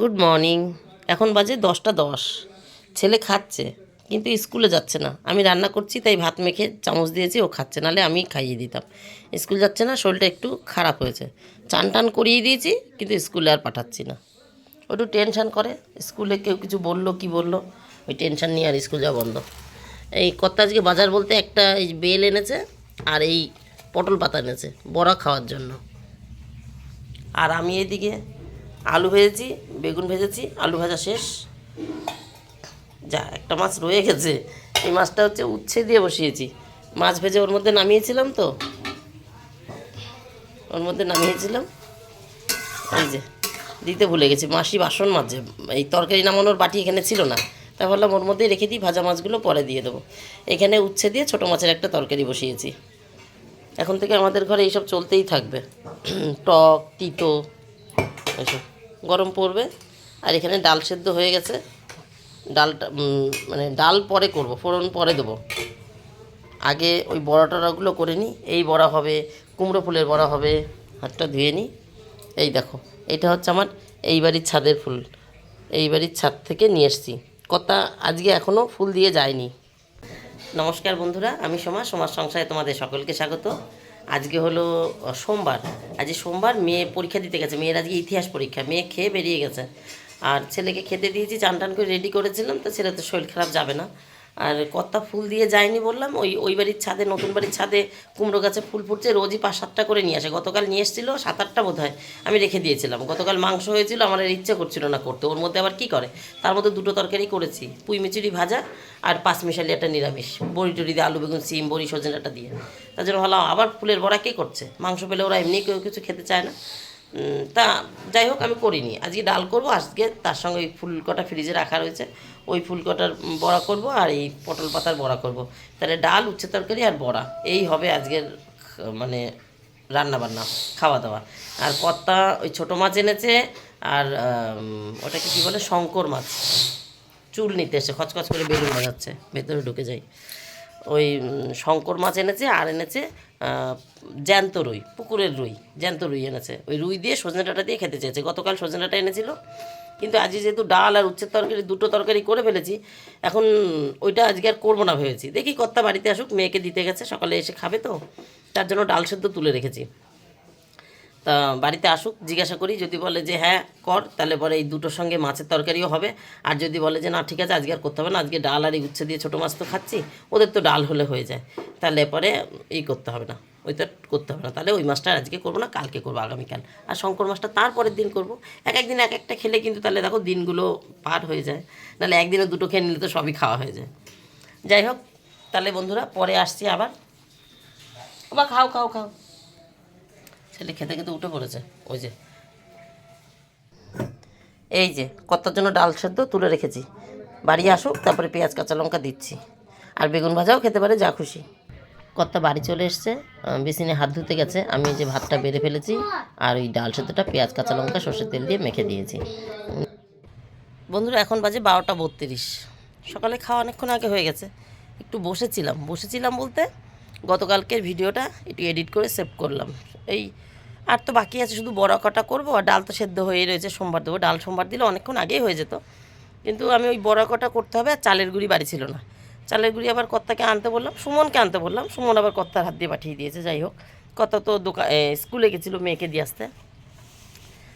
Good morning এখন বাজে দশটা দশ। ছেলে খাচ্ছে, কিন্তু স্কুলে যাচ্ছে না। আমি রান্না করছি, তাই ভাত মেখে চামচ দিয়েছি, ও খাচ্ছে। নাহলে আমি খাইয়ে দিতাম। স্কুল যাচ্ছে না, শরীরটা একটু খারাপ হয়েছে। চান টান করিয়ে দিয়েছি, কিন্তু স্কুলে আর পাঠাচ্ছি না। ও একটু টেনশান করে। স্কুলে কেউ কিছু বলল, কি বলল? ওই টেনশান নিয়ে আর স্কুল যাওয়া বন্ধ। এই কর্তা আজকে বাজার বলতে একটা এই বেল এনেছে, আর এই পটল পাতা এনেছে, বড়া খাওয়ার জন্য। আর আমি এদিকে আলু ভেজেছি, বেগুন ভেজেছি, আলু ভাজা শেষ। যা, একটা মাছ রয়ে গেছে। এই মাছটা হচ্ছে উচ্ছে দিয়ে বসিয়েছি। মাছ ভেজে ওর মধ্যে নামিয়েছিলাম তো? ওর মধ্যে নামিয়েছিলাম। এই যে, দিতে ভুলে গেছি। মাসি বাসন মাঝে এই তরকারি নামানোর বাটি এখানে ছিল না। তাই ভাবলাম ওর মধ্যেই রেখে দিই, ভাজা মাছগুলো পরে দিয়ে দেবো। এখানে উচ্ছে দিয়ে ছোটো মাছের একটা তরকারি বসিয়েছি। এখন থেকে আমাদের ঘরে এইসব চলতেই থাকবে। টক, তিতো এসব গরম পড়বে। আর এখানে ডাল সেদ্ধ হয়ে গেছে। ডালটা মানে ডাল পরে করব, ফোড়ন পরে দেবো। আগে ওই বড়া টড়াগুলো করে নিই। এই বড়া হবে, কুমড়ো ফুলের বড়া হবে, হাতটা ধুয়ে নিই। এই দেখো এটা হচ্ছে আমার এই বাড়ির ছাদের ফুল। এই বাড়ির ছাদ থেকে নিয়ে এসেছি। কথা আজকে এখনও ফুল দিয়ে যায়নি। নমস্কার বন্ধুরা, আমি সোমা। সমাজ সংসারে তোমাদের সকলকে স্বাগত। আজকে হলো সোমবার। আজকে সোমবার মেয়ে পরীক্ষা দিতে গেছে, মেয়ের আজকে ইতিহাস পরীক্ষা, মেয়ে খেয়ে বেরিয়ে গেছে। আর ছেলেকে খেতে দিয়েছি, চান টান করে রেডি করেছিলাম, তো ছেলে তো শরীর খারাপ যাবে না। আর কত্তা ফুল দিয়ে যায়নি বললাম, ওই ওই বাড়ির ছাদে, নতুন বাড়ির ছাদে কুমড়ো গাছে ফুল ফুটছে, রোজই পাঁচ সাতটা করে নিয়ে আসে। গতকাল নিয়ে এসেছিল, সাত আটটা বোধ হয় আমি রেখে দিয়েছিলাম। গতকাল মাংস হয়েছিল, আমার আর ইচ্ছে করছিল না করতে। ওর মধ্যে আবার কি করে? তার মধ্যে দুটো তরকারি করেছি, পুঁই মিচুরি ভাজা আর পাঁচ মিশালি একটা নিরামিষ। বড়ি টড়ি দিয়ে আলু, বেগুন, সিম, বড়ি সজনাটা দিয়ে। তার জন্য ভালো আবার ফুলের বড়া কে করছে? মাংস পেলে ওরা এমনি কেউ কিছু খেতে চায় না। তা যাই হোক, আমি করিনি। আজকে ডাল করব, আজকে তার সঙ্গে ওই ফুল কটা ফ্রিজে রাখা রয়েছে। ওই ফুল কটার বড়া করব আর এই পটল পাতার বড়া করব। তাহলে ডাল, উচ্ছে তরকারি আর বড়া। এই হবে আজকের মানে রান্না বান্না খাওয়া দাওয়া আর কর্তা ওই ছোটো মাছ এনেছে আর ওটাকে কী বলে, শঙ্কর মাছ। চুল নিতে এসে খচখচ করে বেলুন বাজাচ্ছে, ভেতরে ঢুকে যাই। ওই শঙ্কর মাছ এনেছে আর এনেছে জ্যান্ত রুই, পুকুরের রুই, জ্যান্ত রুই এনেছে। ওই রুই দিয়ে সজনে ডাঁটা দিয়ে খেতে চেয়েছে। গতকাল সজনে ডাঁটা এনেছিল। কিন্তু আজকে যেহেতু ডাল আর উচ্ছের তরকারি, দুটো তরকারি করে ফেলেছি, এখন ওইটা আজকে আর করব না ভেবেছি। দেখি কর্তা বাড়িতে আসুক, মেয়েকে দিতে গেছে, সকালে এসে খাবে তো, তার জন্য ডাল সেদ্ধ তুলে রেখেছি। তা বাড়িতে আসুক, জিজ্ঞাসা করি, যদি বলে যে হ্যাঁ কর, তাহলে পরে এই দুটোর সঙ্গে মাছের তরকারিও হবে। আর যদি বলে যে না, ঠিক আছে, আজকে আর করতে হবে না, আজকে ডাল আর এই উচ্ছে দিয়ে ছোটো মাছ তো খাচ্ছি, ওদের তো ডাল হলে হয়ে যায়, তাহলে পরে এই করতে হবে না। ওইটা করতে হবে না। তাহলে ওই মাছটা আজকে করব না, কালকে করব, আগামীকাল। আর শঙ্কর মাছটা তারপরের দিন করব। এক একদিন এক একটা খেলে কিন্তু তাহলে দেখো দিনগুলো পার হয়ে যায়। নাহলে একদিনে দুটো খেয়ে নিলে তো সবই খাওয়া হয়ে যায়। যাই হোক, তাহলে বন্ধুরা পরে আসছি আবার। বা খাও খাও খাও। ছেলে খেতে খেতে উঠে পড়েছে। ওই যে। এই যে, কত্তার জন্য ডাল সেদ্ধ তুলে রেখেছি। বাড়ি আসুক, তারপরে পেঁয়াজ, কাঁচা লঙ্কা দিচ্ছি। আর বেগুন ভাজাও খেতে পারে, যা খুশি। কত্তা বাড়ি চলে এসছে। বেসিনে হাত ধুতে গেছে। আমি যে ভাতটা বেড়ে ফেলেছি আর ওই ডাল সেদ্ধটা পেঁয়াজ, কাঁচা লঙ্কা, সর্ষের তেল দিয়ে মেখে দিয়েছি। বন্ধুরা, এখন বাজে বারোটা বত্রিশ। সকালে খাওয়া অনেকক্ষণ আগে হয়ে গেছে। একটু বসেছিলাম। বসেছিলাম বলতে গতকালকের ভিডিওটা একটু এডিট করে সেভ করলাম। এই আর তো বাকি আছে, শুধু বড়া কটা করব আর ডাল তো সেদ্ধ হয়েই রয়েছে, সোমবার দেবো। ডাল সোমবার দিলে অনেকক্ষণ আগেই হয়ে যেত। কিন্তু আমি ওই বড়া কটা করতে হবে আর চালের গুঁড়ি বাড়ি ছিল না। চালের গুঁড়ি আবার কর্তাকে আনতে বললাম, সুমনকে আনতে বললাম, সুমন আবার কর্তার হাত দিয়ে পাঠিয়ে দিয়েছে, যাই হোক। কর্তা তো দোকান স্কুলে গেছিল মেয়েকে দিয়ে আসতে।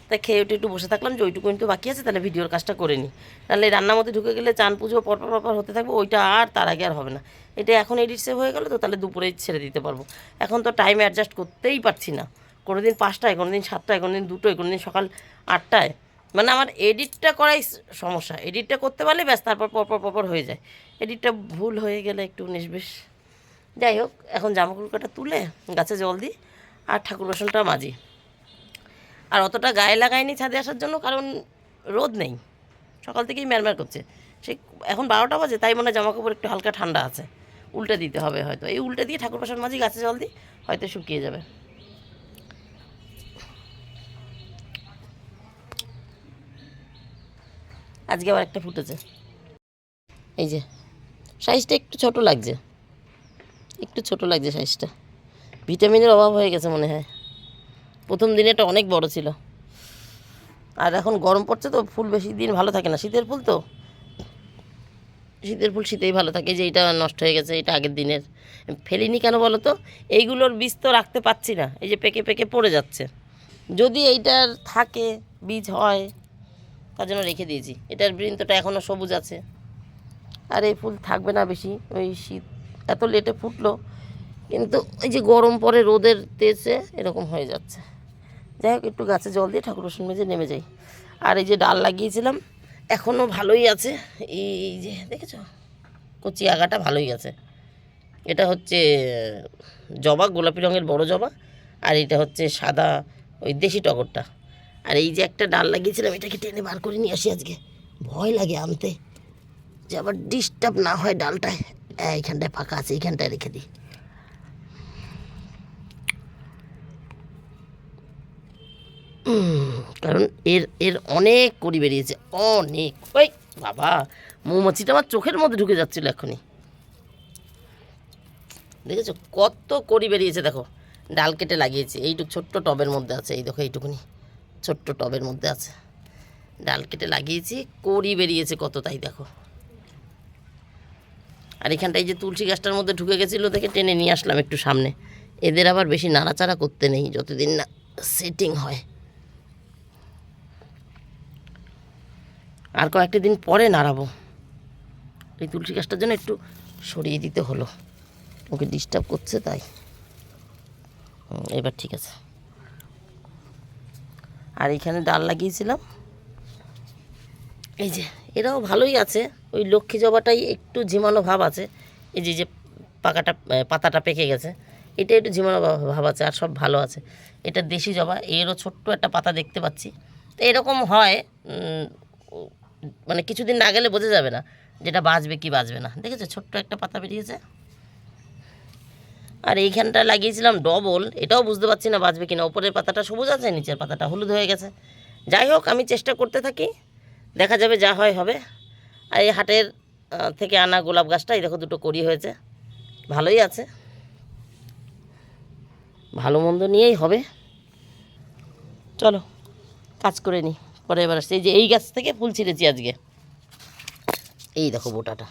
তাই খেয়ে উঠে একটু বসে থাকলাম যে ওইটুকু কিন্তু বাকি আছে, তাহলে ভিডিওর কাজটা করে নিই তাহলে রান্নার মধ্যে ঢুকে গেলে চান পুজো পরপর পরপর হতে থাকবে, ওইটা আর তার আগে আর হবে না। এটা এখন এডিট সেভ হয়ে গেল, তো তাহলে দুপুরে ছেড়ে দিতে পারব। এখন তো টাইম অ্যাডজাস্ট করতেই পারছি না। কোনো দিন পাঁচটায় কোনো দিন সাতটায় কোনো দিন দুটোয় কোনো দিন সকাল আটটায়। মানে আমার এডিটটা করাই সমস্যা। এডিটটা করতে পারলে ব্যাস, তারপর পরপর পরপর হয়ে যায়। এডিটটা ভুল হয়ে গেলে একটু নিষ্বেশ যাই হোক, এখন জামাকাপড় কটা তুলে গাছে জল দিই আর ঠাকুর বাসনটা মাজি। আর অতটা গায়ে লাগায়নি ছাদে আসার জন্য কারণ রোদ নেই। সকাল থেকেই ম্যারম্যার করছে। সে এখন বারোটা বাজে, তাই মনে জামা কাপড় একটু হালকা ঠান্ডা আছে। উল্টে দিতে হবে হয়তো। এই উল্টে দিয়ে ঠাকুর বাসন মাঝি গাছে জল দিই, হয়তো শুকিয়ে যাবে। আজকে আবার একটা ফুটেছে। এই যে, সাইজটা একটু ছোট লাগছে। একটু ছোট লাগছে সাইজটা। ভিটামিনের অভাব হয়ে গেছে মনে হয়। প্রথম দিনে এটা অনেক বড় ছিল। আর এখন গরম পড়ছে তো, ফুল বেশি দিন ভালো থাকে না। শীতের ফুল তো। শীতের ফুল শীতেই ভালো থাকে। যে এটা নষ্ট হয়ে গেছে, এটা আগের দিনের। ফেলিনি কেন বলো তো? এইগুলোর বীজ তো রাখতে পাচ্ছি না। এই যে পেকে পেকে পড়ে যাচ্ছে। যদি এইটার থাকে, বীজ হয় তার জন্য রেখে দিয়েছি। এটার বৃন্তটা এখনও সবুজ আছে। আর এই ফুল থাকবে না বেশি, ওই শীত এত লেটে ফুটলো, কিন্তু এই যে গরম পরে রোদের তেজে এরকম হয়ে যাচ্ছে। যাই হোক, একটু গাছে জল দিয়ে ঠাকুর রসুন মেজে নেমে যাই। আর এই যে ডাল লাগিয়েছিলাম এখনও ভালোই আছে। এই যে দেখেছ, কচি আগাটা ভালোই আছে। এটা হচ্ছে জবা, গোলাপি রঙের বড় জবা, আর এটা হচ্ছে সাদা, ওই দেশি টগরটা। আর এই যে একটা ডাল লাগিয়েছিলাম, এটাকে টেনে বার করে নিয়ে আসি আজকে। ভয় লাগে আনতে। যে আবার ডিস্টার্ব না হয় ডালটায়। এইখানটায় ফাঁকা আছে, এইখানটায় রেখে দিই। কারণ এর এর অনেক কড়ি বেরিয়েছে, অনেক। ওই, বাবা, মৌমাছিটা আমার চোখের মধ্যে ঢুকে যাচ্ছিল এখনই। দেখেছ? কত কড়ি বেরিয়েছে, দেখো। ডাল কেটে লাগিয়েছি, এইটুক ছোট্ট টবের মধ্যে আছে, এই দেখো এইটুকুনি। ছোট্ট টবের মধ্যে আছে। ডাল কেটে লাগিয়েছি, কড়ি বেরিয়েছে কত তাই দেখো। আর এখানটায় যে তুলসী গাছটার মধ্যে ঢুকে গেছিল দেখে টেনে নিয়ে আসলাম একটু সামনে। এদের আবার বেশি নাড়াচাড়া করতে নেই, যতদিন না সেটিং হয়। আর কয়েকটা দিন পরে নাড়াবো। এই তুলসী গাছটার জন্য একটু সরিয়ে দিতে হলো। ওকে ডিস্টার্ব করছে তাই। এবার ঠিক আছে। আর এখানে ডাল লাগিয়েছিলাম। এই যে এরাও ভালোই আছে। ওই লক্ষ্মী জবাটাই একটু ঝিমানো ভাব আছে। এই যে যে পাকাটা পাতাটা পেকে গেছে, এটা একটু ঝিমানো ভাব- আছে আর সব ভালো আছে। এটা দেশি জবা, এরও ছোট্ট একটা পাতা দেখতে পাচ্ছি। তো এরকম হয় মানে কিছুদিন না গেলে বোঝা যাবে না যেটা বাঁচবে কি বাঁচবে না। দেখেছ, ছোট্ট একটা পাতা বেরিয়েছে। আর এইখানটা লাগিয়েছিলাম ডবল এটাও বুঝতে পারছি না বাঁচবে কিনা। ওপরের পাতাটা সবুজ আছে, নিচের পাতাটা হলুদ হয়ে গেছে। যাই হোক, আমি চেষ্টা করতে থাকি। দেখা যাবে যা হয় হবে। আর এই হাটের থেকে আনা গোলাপ গাছটা, এই দেখো দুটো করি হয়েছে। ভালোই আছে। ভালো মন্দ নিয়েই হবে। চলো, কাজ করে নিই পরে এবার আসছে। এই যে এই গাছ থেকে ফুল ছিঁড়েছি আজকে। এই দেখো বোটাটা।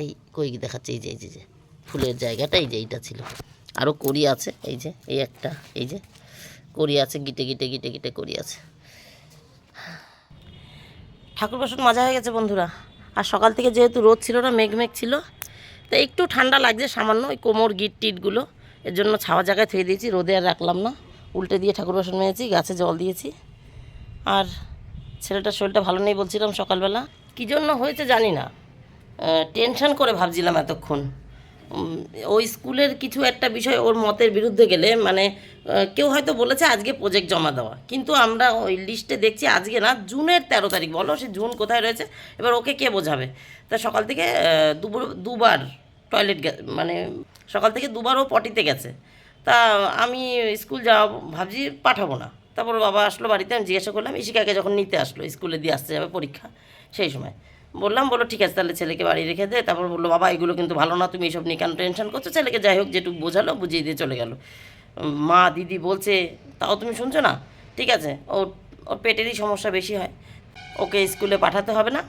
এই কই দেখাচ্ছে? এই যে এই যে। ফুলের জায়গাটা, এই যে এইটা ছিল। আরও করি আছে, এই যে, এই একটা, এই যে করি আছে, গিটে গিটে গিটে গিটে করি আছে। ঠাকুর বাসন, মজা হয়ে গেছে বন্ধুরা। আর সকাল থেকে যেহেতু রোদ ছিল না, মেঘ মেঘ ছিল, তো একটু ঠান্ডা লাগছে সামান্য ওই কোমর গিট টিটগুলো এর জন্য ছাওয়া জায়গায় থুয়ে দিয়েছি, রোদে আর রাখলাম না। উল্টে দিয়ে ঠাকুর বাসন মেয়েছি গাছে জল দিয়েছি। আর ছেলেটার শরীরটা ভালো নেই বলছিলাম সকালবেলা। কী জন্য হয়েছে জানি না। টেনশন করে ভাবছিলাম এতক্ষণ। ওই স্কুলের কিছু একটা বিষয় ওর মতের বিরুদ্ধে গেলে মানে কেউ হয়তো বলেছে আজকে প্রজেক্ট জমা দেওয়া। কিন্তু আমরা ওই লিস্টে দেখছি আজকে না, জুনের তেরো তারিখ, বলো সে জুন কোথায় রয়েছে, এবার ওকে কে বোঝাবে? তা সকাল থেকে দুবার দুবার টয়লেট মানে সকাল থেকে দুবারও পটিতে গেছে। তা আমি স্কুল যাওয়া, ভাবছি পাঠাবো না। তারপর বাবা আসলো বাড়িতে, আমি জিজ্ঞাসা করলাম, ইশিকাকে যখন নিতে আসলো, স্কুলে দিয়ে আসতে যাবে পরীক্ষা, সেই সময়। বললাম বলো ঠিক আছে, তাহলে ছেলেকে বাড়ি রেখে দে। তারপর বলল, বাবা, এগুলো কিন্তু ভালো না, তুমি এসব নিয়ে কেন টেনশন করছ? ছেলেকে যাই হোক, যেটুকু বোঝালো, বুঝিয়ে দিয়ে চলে গেল। মা, দিদি বলছে, তাও তুমি শুনছো না? ঠিক আছে, ওর ওর পেটেরই সমস্যা বেশি হয়, ওকে স্কুলে পাঠাতে হবে না,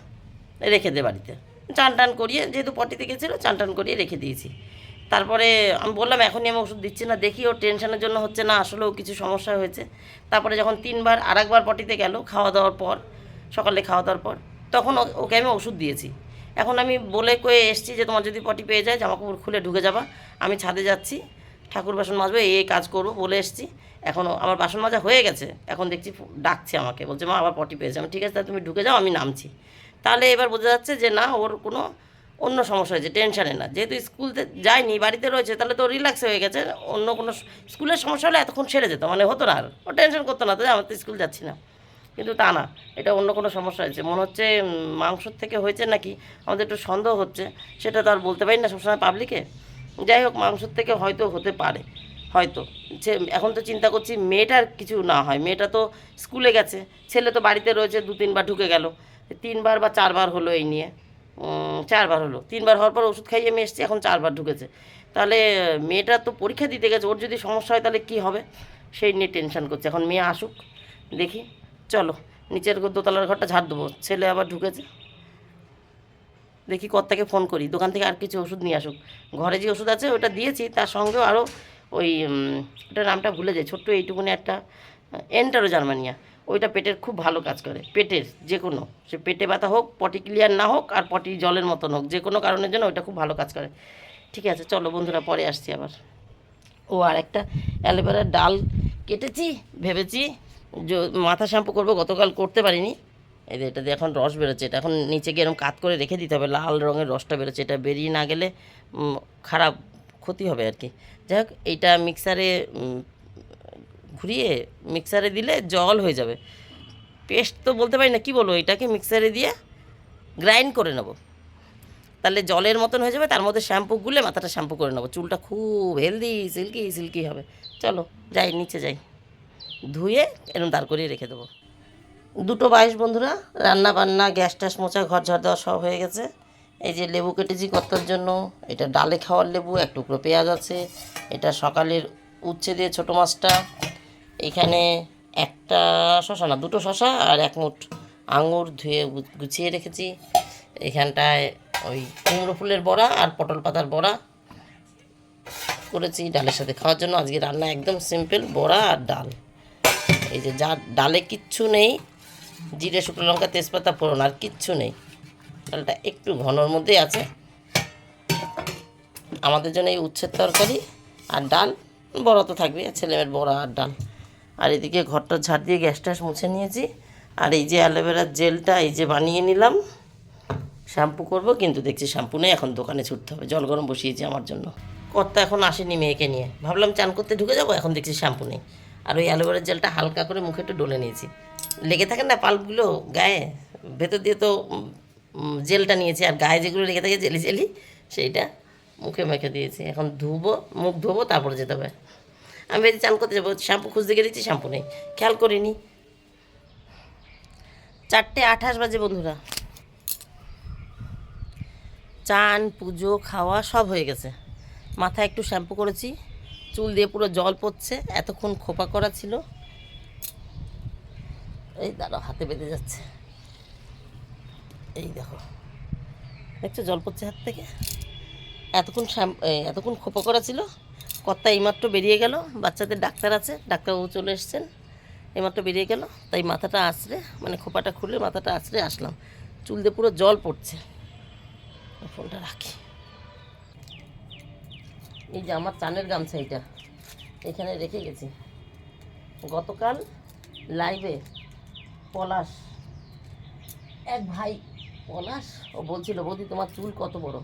রেখে দে বাড়িতে। চান টান করিয়ে, যেহেতু পটিতে গেছিল, চান টান করিয়ে রেখে দিয়েছি। তারপরে আমি বললাম, এখনই আমি ওষুধ দিচ্ছি না, দেখি ওর টেনশনের জন্য হচ্ছে না আসলেও কিছু সমস্যা হয়েছে। তারপরে যখন তিনবার, আরেকবার পটিতে গেল, খাওয়া দাওয়ার পর, সকালে খাওয়া দাওয়ার পর তখন ওকে আমি ওষুধ দিয়েছি। এখন আমি বলে কয়ে এসছি যে, তোমার যদি পটি পেয়ে যায়, জামাকাপড় খুলে ঢুকে যাবা। আমি ছাদে যাচ্ছি, ঠাকুর বাসন মাজবো, এই কাজ করব, বলে এসছি। এখনও আমার বাসন মাজা হয়ে গেছে। এখন দেখছি ডাকছে আমাকে, বলছে, মা, আবার পটি পেয়েছে। আমি, ঠিক আছে তুমি ঢুকে যাও, আমি নামছি। তাহলে এবার বোঝা যাচ্ছে যে, না, ওর কোনো অন্য সমস্যা হয়েছে, টেনশানে না। যেহেতু স্কুলতে যায়নি, বাড়িতে রয়েছে, তাহলে তো রিল্যাক্স হয়ে গেছে, অন্য কোনো স্কুলের সমস্যা হলে এতক্ষণ সেরে যেত মানে হতো না আর। ও টেনশন করতো না, তো আমার তো স্কুল যাচ্ছি না। কিন্তু তা না, এটা অন্য কোনো সমস্যা হয়েছে। মনে হচ্ছে মাংসর থেকে হয়েছে নাকি, আমাদের একটু সন্দেহ হচ্ছে, সেটা তো আর বলতে পারি না সবসময় পাবলিকে যাই হোক মাংসর থেকে হয়তো হতে পারে, হয়তো। সে এখন তো চিন্তা করছি, মেয়েটার কিছু না হয়। মেয়েটা তো স্কুলে গেছে, ছেলে তো বাড়িতে রয়েছে, দু তিনবার ঢুকে গেল। তিনবার বা চারবার হলো এই নিয়ে। চারবার হলো। তিনবার হওয়ার পর ওষুধ খাইয়ে আমি এসেছি, এখন চারবার ঢুকেছে। তাহলে, মেয়েটা তো পরীক্ষা দিতে গেছে, ওর যদি সমস্যা হয় তাহলে কী হবে? সেই নিয়ে টেনশন করছে। এখন মেয়ে আসুক, দেখি। চলো, নিচের দোতলার ঘরটা ঝাড় দেবো। ছেলে আবার ঢুকেছে। দেখি কর্তাকে ফোন করি। দোকান থেকে আর কিছু ওষুধ নিয়ে আসুক। ঘরে যে ওষুধ আছে, ওটা দিয়েছি। তার সঙ্গেও আরও ওই ওটার নামটা ভুলে যায় ছোট্ট এইটুকুনি একটা এন্টারো জার্মানিয়া। ওইটা পেটের খুব ভালো কাজ করে। পেটের যে কোনো, সে পেটে ব্যথা হোক, পটি ক্লিয়ার না হোক, আর পটি জলের মতন হোক, যে কোনো কারণের জন্য ওইটা খুব ভালো কাজ করে। ঠিক আছে, চলো বন্ধুরা, পরে আসছি আবার। ও আর একটা অ্যালোভেরার ডাল কেটেছি, ভেবেছি মাথা শ্যাম্পু করব, গতকাল করতে পারিনি। এই এটা দিয়ে এখন রস বেরোচ্ছে, এটা এখন নিচে গিয়ে এরকম কাত করে রেখে দিতে হবে, লাল রঙের রসটা বেরোচ্ছে, এটা বেরিয়ে না গেলে খারাপ ক্ষতি হবে আর কি। যাই হোক, এইটা মিক্সারে ঘুরিয়ে মিক্সারে দিলে জল হয়ে যাবে। পেস্ট তো বলতে পারি না, কি বলব, এটাকে মিক্সারে দিয়ে গ্রাইন্ড করে নেব। তাহলে জলের মতন হয়ে যাবে, তার মধ্যে শ্যাম্পু গুলে মাথাটা শ্যাম্পু করে নেব। চুলটা খুব হেলদি, সিল্কি সিল্কি হবে। চলো, যাই, নিচে যাই। ধুয়ে এরকম দাঁড় করিয়ে রেখে দেবো। দুটো বাইশ বন্ধুরা, রান্না বান্না, গ্যাস ট্যাস মোচা ঘর ঝড় দেওয়া সব হয়ে গেছে। এই যে লেবু কেটেছি কর্তার জন্য, এটা ডালে খাওয়ার লেবু, এক টুকরো পেঁয়াজ আছে, এটা সকালের উচ্ছে দিয়ে ছোটো মাছটা, এখানে একটা শশা না, দুটো শশা আর এক মুঠ আঙুর ধুয়ে গুছিয়ে রেখেছি। এখানটায় ওই কুমড়ো ফুলের বড়া আর পটল পাতার বড়া করেছি ডালের সাথে খাওয়ার জন্য। আজকে রান্না একদম সিম্পল বড়া আর ডাল। এই যে যা ডালে কিচ্ছু নেই, জিরে, শুকনো লঙ্কা, তেজপাতা ফোড়ন, আর কিচ্ছু নেই। ডালটা একটু ঘনর মধ্যেই আছে। আমাদের জন্য এই উচ্ছের তরকারি আর ডাল বড়া তো থাকবে ছেলেমেয়ের বড়া আর ডাল। আর এদিকে ঘরটা ঝাড় দিয়ে গ্যাস ট্যাস মুছে নিয়েছি। আর এই যে অ্যালোভেরার জেলটা এই যে বানিয়ে নিলাম। শ্যাম্পু করব, কিন্তু দেখছি শ্যাম্পু নেই, এখন দোকানে ছুটতে হবে। জল গরম বসিয়েছি আমার জন্য। কর্তা এখন আসেনি মেয়েকে নিয়ে। ভাবলাম চান করতে ঢুকে যাব, এখন দেখছি শ্যাম্পু নেই। আর ওই অ্যালোভেরার জেলটা হালকা করে মুখে একটু ডলে নিয়েছি। লেগে থাকে না পাল্পগুলো গায়ে? ভেতর দিয়ে তো জেলটা নিয়েছি। আর গায়ে যেগুলো লেগে থাকে, জেলি জেলি, সেইটা মুখে মেখে দিয়েছি। এখন ধুবো, মুখ ধুবো, তারপরে যেতে হবে। আমি ভেবেছি চান করতে যাব। শ্যাম্পু খুঁজতে দেখছি শ্যাম্পু নেই। খেয়াল করিনি। চারটে আঠাশ বাজে বন্ধুরা। চান, পুজো, খাওয়া সব হয়ে গেছে। মাথায় একটু শ্যাম্পু করেছি। চুল দিয়ে পুরো জল পড়ছে, এতক্ষণ খোপা করা ছিল। এই দাঁড়াও, হাতে বেঁধে যাচ্ছে। এই দেখো, দেখছ জল পড়ছে হাত থেকে? এতক্ষণ এতক্ষণ খোপা করা ছিল, কর্তা এইমাত্র বেরিয়ে গেল, বাচ্চাদের ডাক্তার আছে, ডাক্তারবাবু চলে এসছেন, এইমাত্র বেরিয়ে গেল, তাই মাথাটা আছড়ে মানে খোপাটা খুলে মাথাটা আছড়ে আসলাম। চুল দিয়ে পুরো জল পড়ছে। ফোনটা রাখি। এই যে আমার চানের গামছা এটা। এখানে রেখে গেছি। গতকাল লাইভে পলাশ, এক ভাই পলাশ, ও বলছিল, বৌদি, তোমার চুল কত বড়?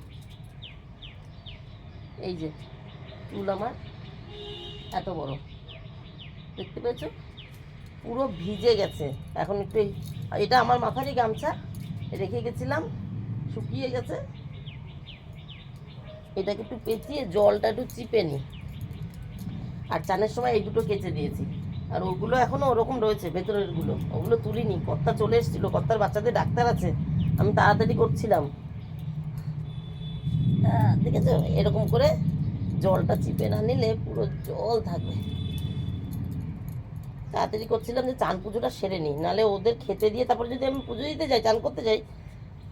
এই যে, চুল আমার এত বড়। দেখতে পেয়েছ? পুরো ভিজে গেছে। এখন একটু এটা আমার মাথারই গামছা। রেখে গেছিলাম, শুকিয়ে গেছে। এটাকে একটু পেঁচিয়ে জলটা একটু চিপে নিই। আর চানের সময় এই দুটো কেচে দিয়েছি। আর ওগুলো এখনও ওরকম রয়েছে ভেতরেরগুলো ওগুলো তুলিনি কর্তা চলে এসেছিল কর্তার বাচ্চাদের ডাক্তার আছে আমি তাড়াতাড়ি করছিলাম। আহ, দেখেছ? এরকম করে জলটা চিপে না নিলে পুরো জল থাকবে। তাড়াতাড়ি করছিলাম যে চান পুজোটা সেরে নিই নাহলে ওদের খেতে দিয়ে তারপরে যদি আমি পুজো দিতে যাই চান করতে যাই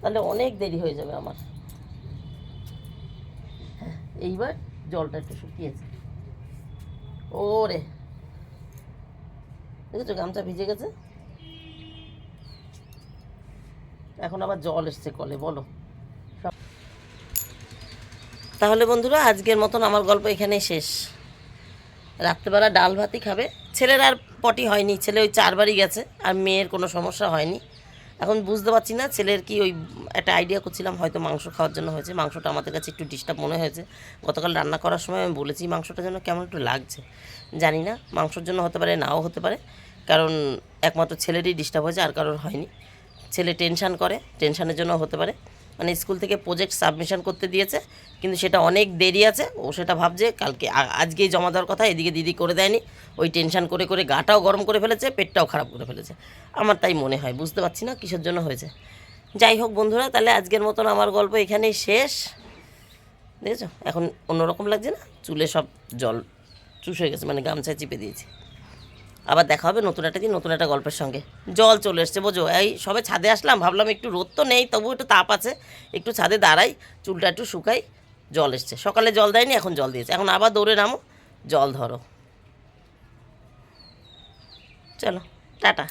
তাহলে অনেক দেরি হয়ে যাবে আমার। হ্যাঁ, এইবার জলটা একটু শুকিয়েছে। ওরে। দেখেছ গামছা ভিজে গেছে? এখন আবার জল এসছে কলে, বলো। তাহলে বন্ধুরা, আজকের মতন আমার গল্প এখানেই শেষ। রাত্রেবেলা ডাল ভাতই খাবে। ছেলের আর পটি হয়নি, ছেলে ওই চারবারই গেছে, আর মেয়ের কোনো সমস্যা হয়নি। এখন বুঝতে পারছি না, ছেলের কি ওই একটা আইডিয়া করছিলাম, হয়তো মাংস খাওয়ার জন্য হয়েছে। মাংসটা আমাদের কাছে একটু ডিস্টার্ব মনে হয়েছে। গতকাল রান্না করার সময় আমি বলেছি, মাংসটা যেন কেমন একটু লাগছে। জানি না, মাংসর জন্য হতে পারে, নাও হতে পারে। কারণ একমাত্র ছেলেরই ডিস্টার্ব হয়েছে, আর কারোর হয়নি। ছেলে টেনশান করে টেনশানের জন্য হতে পারে। মানে স্কুল থেকে প্রজেক্ট সাবমিশন করতে দিয়েছে, কিন্তু সেটা অনেক দেরি আছে। ও সেটা ভাবছে কালকে আজকেই জমা দেওয়ার কথা, এদিকে দিদি করে দেয়নি। ওই টেনশান করে করে গাটাও গরম করে ফেলেছে, পেটটাও খারাপ করে ফেলেছে। আমার তাই মনে হয়, বুঝতে পারছি না কিসের জন্য হয়েছে। যাই হোক বন্ধুরা, তাহলে আজকের মতন আমার গল্প এখানেই শেষ। দেখেছ? এখন অন্যরকম লাগছে না? চুলে সব জল চুষ গেছে মানে গামছায় চিপে দিয়েছি। আবার দেখা হবে নতুন একটা দিন, নতুন একটা গল্পের সঙ্গে। জল চলে এসছে, বোঝো? এই সবে ছাদে আসলাম, ভাবলাম একটু রোদ তো নেই তবু একটু তাপ আছে। একটু ছাদে দাঁড়াই, চুলটা একটু শুকাই, জল এসছে। সকালে জল দেয়নি, এখন জল দিয়েছে। এখন আবার দৌড়ে নামো, জল ধরো। চলো, টাটা।